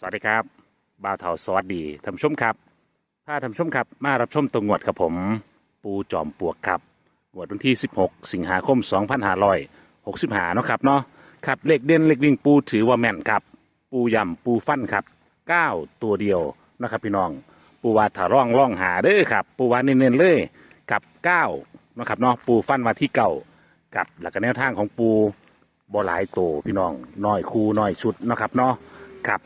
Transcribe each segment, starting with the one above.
สวัสดีครับบ่าวเถาสวัสดีท่านผู้ชมครับถ้าท่านผู้ชมครับมารับชมตัวงวดกับผม ปูจอมปลวกครับงวดวันที่ 16 สิงหาคม 2565เนาะครับเนาะครับเลขเด่นเลขวิ่งปูถือว่าแม่นครับ ปูย่ำปูฟันครับ 9 ตัวเดียวนะครับพี่น้อง ปูว่าถ้าร่องร่องหาเด้อครับ ปูว่าเน้นๆเลยกับ9นะครับเนาะปูฟันมาที่เก่ากับหลักแนวทางของปูบ่หลายโตวพี่น้องน้อยคูน้อยชุดนะครับเนาะครับ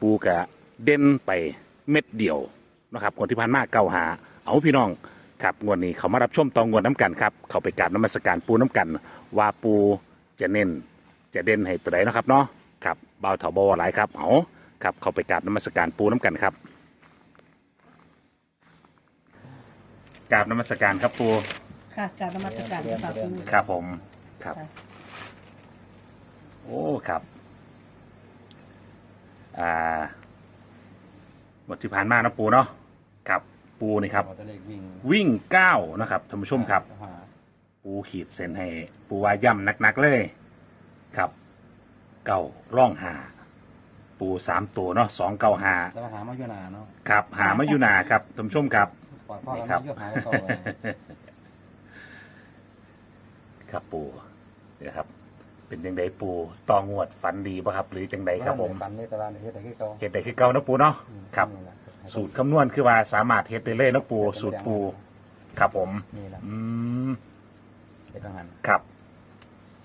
ปูกะเด่นไปเม็ดเดียวนะครับงวดที่ผ่านมาเก้าหา เอาพี่น้องครับงวดนี้เขามารับชมตองงวดน้ำกันครับเขาไปกราบน้ำมัสการปูน้ำกัน ว่าปูจะเน้นจะเด่นให้ตัวใดเนาะครับเนาะครับเบาเถาบอหลายครับเอาครับเขาไปกราบน้ำมัสการปูน้ำกันครับกราบน้ำมัสการครับปูค่ะกรารนมัสการค่ะคุณ ครับผมครับ ค่ะ โอ้ครับ อ่าหมดที่ผ่านมานะปูเนาะครับปูนี่ครับเราจะเลขวิ่งวิ่งเก้านะครับท่านผู้ชมครับ หาปูขีดเส้นให้ปูว่าย่ำหนักๆเลยครับเก้าร่องหาปูสามตัวเนาะสองเก้าหาจะมาหามาอยู่นาเนาะครับหามาอยู่นาครับท่านผู้ชมครับ ปล่อยพ่อนี่กันครับมาอยู่หาต่อไปครับปูเดี๋ยวครับ เป็นยังไงปูตองวดฝันดีป่ะครับ หรือจังใดครับผมปันนี่ตะวันเฮ็ดแต่ที่เขาเห็ดได้คือเก่านะปูเนาะครับ นี่แหละสูตรคำนวณคือว่าสามารถเฮ็ดได้เลยนะปูสูตรปูครับผม นี่แหละอืมเฮ็ดทางหันครับ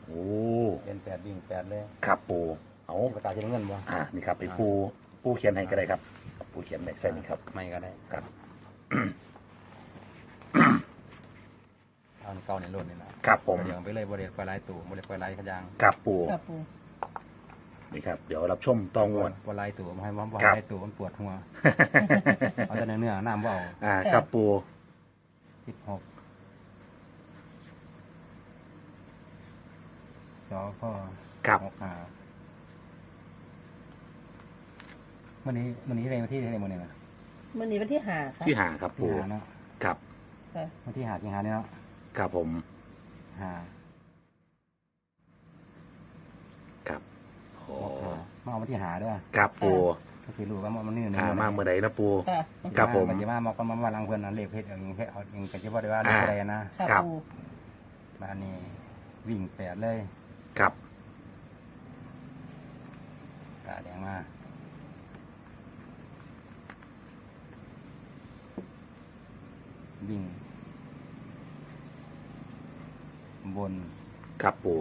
โอ้เป็นแปดวิ่งแปดเลยครับปูเอาประกาศจะเงินบ่อ่านี่ครับไปปูปูเขียนให้ก็ได้ครับ ปูเขียนในเส้นนี้ครับ ไม่ก็ได้ครับ เอาอั นเก่าในรุ่นนี่นะครับผม เดี๋ยวไปเลยบริเวณไฟไล่ตู่บริเวณไฟไล่ขยางครับปูค่ะปูนี่ครับ เดี๋ยวรับชมตองวดบริไล่ตู่มาให้ว่าบครับ ไล่ตู่มันปวดหัวเอาแต่เนื้อเนื้อน้ำว่าเอาอ่าครับปูสิบหกสอพ่อครับหกหาวันนี้วันนี้เรียนวันที่เท่าไหร่วันนี้นะวันนี้วันที่หาค่ะที่หาครับที่ปูหาเนาะครับ ค่ะวันที่หาที่หาเนี่ยเนาะ ครับผมหาครับโอ้หกหามาเอาวันที่หาด้วยครับปู ก็คือรู้ว่ามันนี่อ่ามาเมื่อใดนะปู ค่ะครับผม มันจะมามาก็มามาลังเพื่อนนะเลขเพชรเอาเองเพชรเอาเองก็จะว่าได้ว่าเลขอ่าอะไรนะค่ะครับ ปูมาอันนี้วิ่งแปดเลยครับ กาแดงมาวิ่ง บนครับปู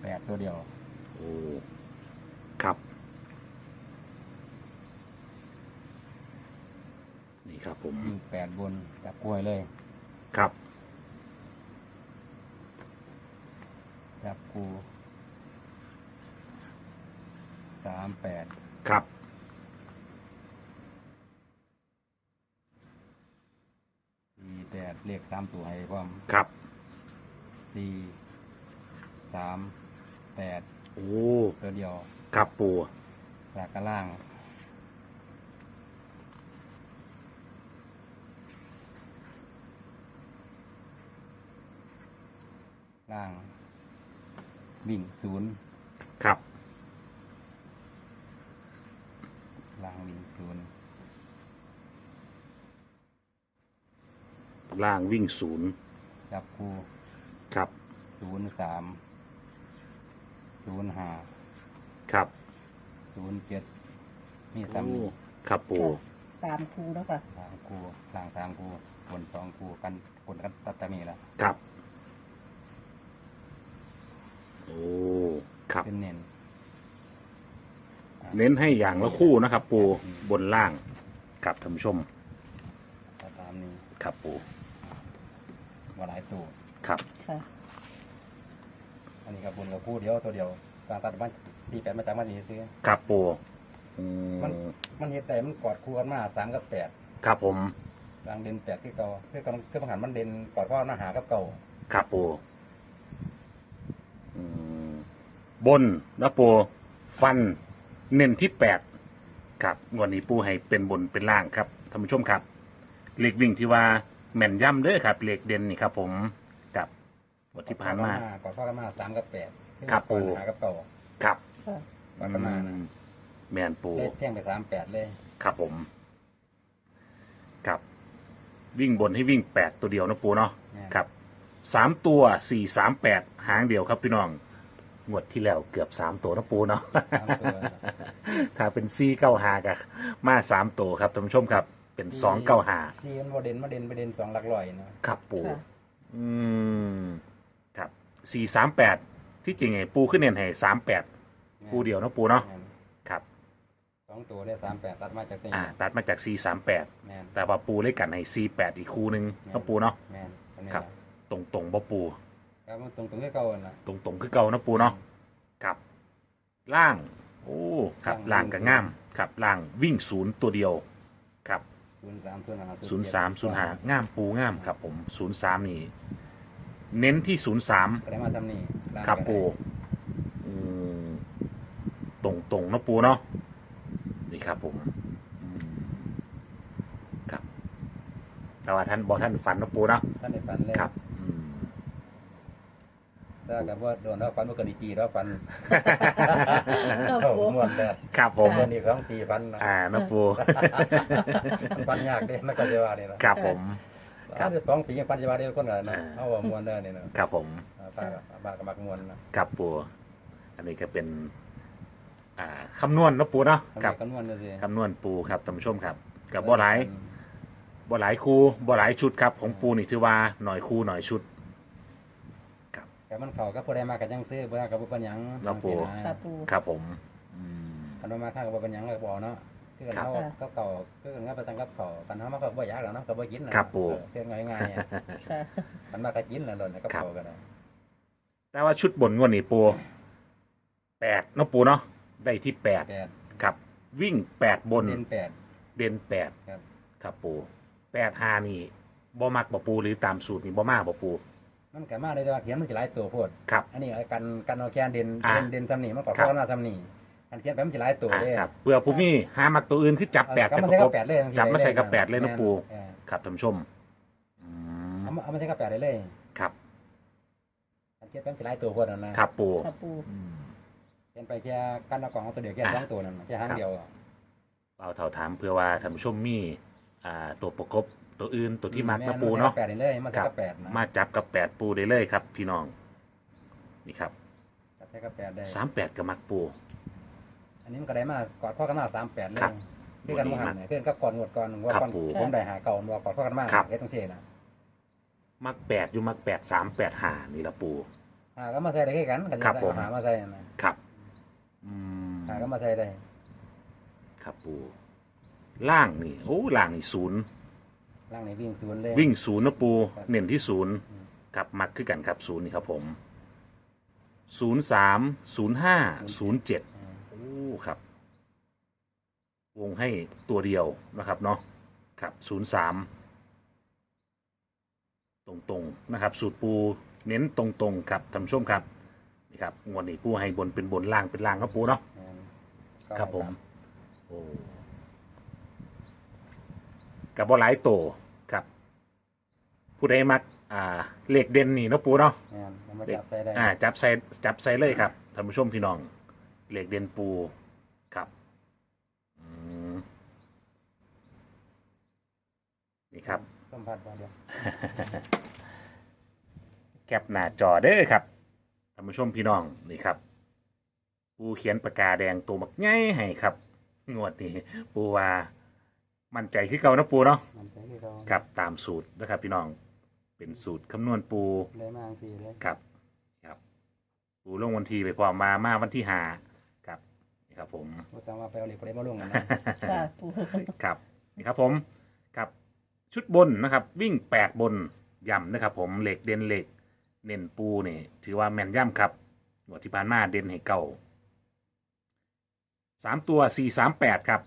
แปดตัวเดียว โอ้ครับ นี่ครับผมวิ่งแปดบนจับกล้วยเลย ครับจับกูสามแปดครับ สี่แปด เลขสามตัวให้พร้อมครับ สี่สามแปดโอ้ตัวเดียวครับปูจากกระล่างล่าง วิ่งศูนย์ครับล่างวิ่งศูนย์ ล่างวิ่งศูนย์จับคูครับศูนย์สามศูนย์ห้าครับศูนย์เจ็ดนี่สามโอ้ครับปูค่ะสามคูแล้วค่ะสามคูล่างสามคูบนสองคูกันกดกันตัดตามีละครับโอ้ครับเป็นเน้นเน้นให้อย่างละคู่นะครับ ปูบนล่างกับท่านผู้ชมก็ตามนี้ครับปู ว่าหลายตัวครับ ค่ะ อันนี้กับบนกับคู่เดียวตัวเดียวการตัดมันตีแปดมาจากมันนี่ซื้อ ครับปูอืมันมมันเห็นแต่มันกอดคู่กันมาสามกับแปดครับผม กลางเด่นแปดที่เก่าเพื่อกำลังเพื่อปัญหามันเด่นกอดข้อหน้าหากับเก่าครับปูอืมบนนะปูฟัน เน้นที่แปดครับงวันนี้ปูให้เป็นบนเป็นล่างครับท่านผู้ชมครับ เลขวิ่งที่ว่า แม่นย่ำเด้อครับเลขเด่นนี่ครับผมกับงวันที่ผ่านมากอดข้อกันมาสามกับแปดครับกอดหากับเก่าครับค่ะวัฒนานะแมนปู เลขแท่งไปสามแปดเลยครับผม ครับ วิ่งบนให้วิ่งแปดตัวเดียวนะปูเนาะแม่นครับสามตัวสี่สามแปดหางเดียวครับพี่น้อง งวดที่แล้วเกือบสามตัวนะปูเนาะ สามตัวถ้าเป็นซี่เก้าหากะมาสามตัวครับท่านผู้ชมครับ เป็นสองเก้าหานี่มันบ่เด่นมาเด่นไปเด่นสองหลักร้อยนะครับปูค่ะ อืมครับสี่สามแปดที่จริงไงปูขึ้นเน้นให้สามแปดปูเดียวนะปูเนาะแม่นครับ สองตัวได้สามแปดตัดมาจากนี่อ่า ตัดมาจากสี่สามแปดแม่นแต่ว่าปูเล่นกันให้สี่แปดอีกคู่หนึ่งนะปูเนาะ แม่นอันนี้ครับล่ะตรงตรงๆบ่ปู ครับมันตรงตรงๆที่เก่าน่ะ ตรงตรงๆคือเก่านะปูเนาะครับ ล่าง โอ้ ครับล่าง กับง่าม ครับ ล่างวิ่งศูนย์ตัวเดียวครับ ศูนย์สามศูนย์ห้าศูนย์สามศูนย์หาง่ามปูง่ามครับผมศูนย์สามนี่เน้นที่ศูนย์สามก็ได้มาทำนี่างครับก็ได้ปูอืมตรงตรงๆนะปูเนาะนี่ครับผมอืมครับแต่ว่าท่านบอกท่านฝันนะปูเนาะท่านได้ฝันเลยครับอืม ถ้ากับว่าโดนแล้วฝันว่าเกิดอีกปีแล้วฝันครับเข้าปูม่วนแต่ครับผมเมื่อนี้ของปีฝันนะอ่านะปูมันฝันยากเด้นักปัจจุบันนี่นะครับผม ครับถ้าสองปียังปัจจุบันเดียวคนละนะอ่า เอาว่ามวนได้นี่นะครับผมป้ากับป้ากับมักมวนนะครับปูอันนี้ก็เป็น อ่าคำนวณนะปูเนาะทำกับกันมวนเลยสิคำนวณปูครับท่านผู้ชมครับ กับบ่หลายบ่หลายคูบ่หลายชุดครับ ของปูนี่ถือว่าหน่อยคูหน่อยชุด แต่มันเข้ากับผู้ใดมากันยังซื้อบ่ได้กับบ่เป็นหยังเราปูค่ะปูครับผมอืม คันว่ามาข้างกับบ่เป็นหยังก็บ่เนาะคือกันครับเฮาก็เก่าคือกันก็ไปตั้งกับเขากันเฮามาก็บ่อยากแล้วเนาะก็บ่กินนะครับปู่ เออเฮ็ดง่ายๆอะค่ะ มันมาก็กินแล้วโดนกับครับเขาก็ได้แต่ว่าชุดบนงวดนี้ปูแปดเนาะปูเนาะได้ที่แปดแปดครับ วิ่งแปดบนเด่นแปด เด่นแปดครับ ครับปูแปดหานี่บ่มักบ่ปูหรือตามสูตรนี่บ่มากบ่ปู มันก็มาได้แต่ว่าเขียนมันสิหลายตัวโพดครับ อันนี้ไอ้กันกันเอาแค่เด่นอ่าเด่นเด่นซ้ำนี่มันก็ครับพอหน้าซ้ำนี่อันเขียนไปมันสิหลายตัวอ่าเด้ครับเพื่อผู้มีหามักตัวอื่นคือจับแปดเอากันมาปใส่ระกกับบ แปดเลยจับมาใส่กับแปดเลยนะปู่เออครับท่านผู้ชมอืมเอามาเอามาใส่กับแปดได้เลยครับอันเขียนไปมันสิหลายตัวโพดนั่นนะครับปู ค่ะปูอืม เขียนไปแค่กันเอากล่องเอาตัวเดียวแค่อ่า สองตัวนั่นน่ะแค่หางครับเดียว เอาเท่าถามเพื่อว่าท่านผู้ชมมีอ่าตัวประกบ ตัวอื่นตัวที่มักนะปูเนาะแปดได้เลยมาใส่ครับกับแปดนะมาจับกับแปดปูได้เลยครับ พี่น้อง นี่ครับจับใส่กับแปดได้สามแปดกับมักปู อันนี้มันก็ได้มากอดข้อกันมาสามแปดเลยครับคือกันว่าหันเนี่ยคือกันกับก่อนงวดก่อนงวดครับก่อนปู่ผมได้หาเก่าว่ากอดข้อกันมาครับเฮ็ดตรงเช่นะมักแปดอยู่มักแปดสามแปดหานี่ละปูหาก็มาใส่ได้คือกันกันครับผมหามาใส่นะครับอืมหาก็มาใส่ได้ครับปูล่างนี่โอ้ล่างนี่ศูนย์ ล่างในวิ่งศูนย์เลยวิ่งศูนย์นะปูครับเน้นที่ศูนย์อืมครับมักคือกันครับศูนย์นี่ครับผมศูนย์สามศูนย์ห้าศูนย์เจ็ดอืมโอ้ครับ วงให้ตัวเดียวนะครับเนาะครับศูนย์สามตรงๆนะครับ สูตรปูเน้นตรงๆครับท่านผู้ชมครับนี่ครับงวดนี้ปูให้บนเป็นบนล่างเป็นล่างครับปูเนาะอืมครับผมโอ้ กับบอหลายโตครับ ผู้ใดมักอ่าเลขเด่นนี่เนาะปูเนาะ แม่นเอามาจับใส่ได้อ่าจับใส่จับใส่เลยครับท่านผู้ชมพี่น้องเลขเด่นปูครับอืมนี่ครับ สัมผัสบ่เดียวแคปหน้าจอเด้อครับท่านผู้ชมพี่น้องนี่ครับ ปูเขียนปากกาแดงตัวมักง่ายให้ครับ งวดนี้ปูว่า มั่นใจคือเก่านะปูเนาะมันใส่คือเขาครับตามสูตรนะครับพี่น้องเป็นสูตรคำนวณปูเลยมาทีเลยครับครับ ปูลงวันทีไปพร้อมมามาวันที่หาครับนี่ครับผมบ่ต้องว่าไปเอาเหล็กไปได้บ่ลงกันนะ ค่ะปูครับนี่ครับผมครับชุดบนนะครับ วิ่งแปดบนย่ำนะครับ ผมเหล็กเด่นเหล็ก เน้นปูนี่ถือว่าแม่นย่ำครับหัวดที่ผ่านมาเด่นให้เก่าสามตัวสี่สามแปดครับ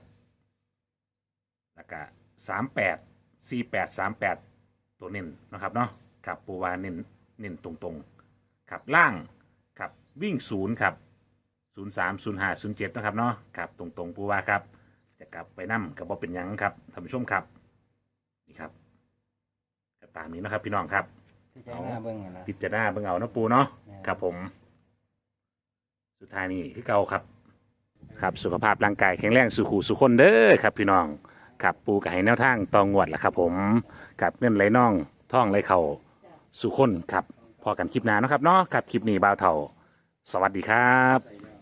แล้วก็สามแปดสี่แปดสามแปดตัวเน้นนะครับเนาะครับปูว่าเน้นเน้นตรงๆครับล่างครับวิ่งศูนย์ครับศูนย์สามศูนย์ห้าศูนย์เจ็ดนะครับเนาะครับตรงๆปูว่าครับจะกลับไปนั่มกับ่เป็นหยังครับท่านผู้ชมครับนี่ครับก็ตามนี้นะครับ พี่น้องครับที่ใจหน้าเบิ่งอะนะ พิจารณาเบิ่งเอานะปูเนาะแม่นครับผม สุดท้ายนี่คือเก่าครับ ครับสุขภาพร่างกายแข็งแรงสุขูสุขคนเด้อครับ พี่น้อง กับปูกับให้แนวทางตองงวดล่ะครับ ผมกับเงินไหลน่องท่องไหลเข่าสุขคนครับพอกันคลิปหน้าเนาะครับเนาะครับคลิปนี้บ่าวเท่า สวัสดีครับ